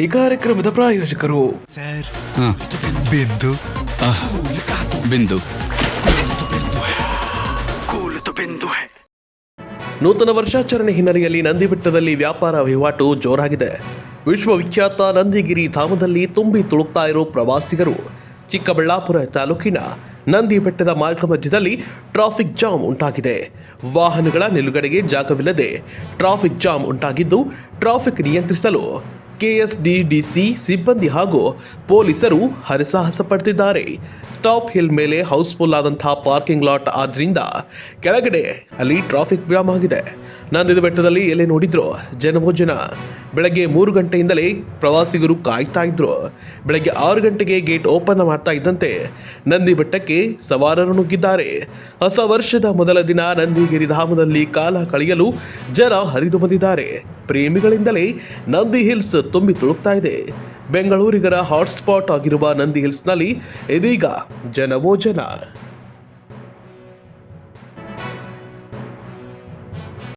ಈ ಕಾರ್ಯಕ್ರಮದ ಪ್ರಾಯೋಜಕರು. ಬಿಂದು. ಬಿಂದು. ನೂತನ ವರ್ಷಾಚರಣೆ ಹಿನ್ನೆಲೆಯಲ್ಲಿ ನಂದಿ ಬೆಟ್ಟದಲ್ಲಿ ವ್ಯಾಪಾರ ವಹಿವಾಟು ಜೋರಾಗಿದೆ. ವಿಶ್ವವಿಖ್ಯಾತ ನಂದಿಗಿರಿ ಧಾಮದಲ್ಲಿ ತುಂಬಿ ತುಳುಕ್ತಾ ಇರೋ ಪ್ರವಾಸಿಗರು ಚಿಕ್ಕಬಳ್ಳಾಪುರ ತಾಲೂಕಿನ ನಂದಿ ಬೆಟ್ಟದ ಮಾರ್ಗ ಮಧ್ಯದಲ್ಲಿ ಟ್ರಾಫಿಕ್ ಜಾಮ್ ಉಂಟಾಗಿದೆ. ವಾಹನಗಳ ನಿಲುಗಡೆಗೆ ಜಾಗವಿಲ್ಲದೆ ಟ್ರಾಫಿಕ್ ಜಾಮ್ ಉಂಟಾಗಿದ್ದು ಟ್ರಾಫಿಕ್ ನಿಯಂತ್ರಿಸಲು ಕೆಎಸ್ಡಿಡಿಸಿ ಸಿಬ್ಬಂದಿ ಹಾಗೂ ಪೊಲೀಸರು ಹರಸಾಹಸ ಪಡ್ತಿದ್ದಾರೆ. ಟಾಪ್ ಹಿಲ್ ಮೇಲೆ ಹೌಸ್ಫುಲ್ ಆದಂತಹ ಪಾರ್ಕಿಂಗ್ ಲಾಟ್ ಆದ್ರಿಂದ ಕೆಳಗಡೆ ಅಲ್ಲಿ ಟ್ರಾಫಿಕ್ ಜಾಮ್ ಆಗಿದೆ. ನಂದಿದ ಬೆಟ್ಟದಲ್ಲಿ ಎಲ್ಲಿ ನೋಡಿದ್ರು ಜನವೋ ಜನ ಬೆಳಗ್ಗೆ ಮೂರು ಗಂಟೆಯಿಂದಲೇ ಪ್ರವಾಸಿಗರು ಕಾಯ್ತಾ ಇದ್ರು. ಬೆಳಗ್ಗೆ ಆರು ಗಂಟೆಗೆ ಗೇಟ್ ಓಪನ್ ಮಾಡ್ತಾ ಇದ್ದಂತೆ ನಂದಿ ಬೆಟ್ಟಕ್ಕೆ ಸವಾರರು ನುಗ್ಗಿದ್ದಾರೆ. ಹೊಸ ವರ್ಷದ ಮೊದಲ ದಿನ ನಂದಿಗಿರಿ ಧಾಮದಲ್ಲಿ ಕಾಲ ಕಳೆಯಲು ಜನ ಹರಿದು ಬಂದಿದ್ದಾರೆ. ಪ್ರೇಮಿಗಳಿಂದಲೇ ನಂದಿ ಹಿಲ್ಸ್ ತುಂಬಿ ತುಳುಕ್ತಾ ಇದೆ ಬೆಂಗಳೂರಿಗರ ಹಾಟ್ಸ್ಪಾಟ್ ಆಗಿರುವ ನಂದಿ ಹಿಲ್ಸ್ನಲ್ಲಿ ಇದೀಗ ಜನವೋ ಜನ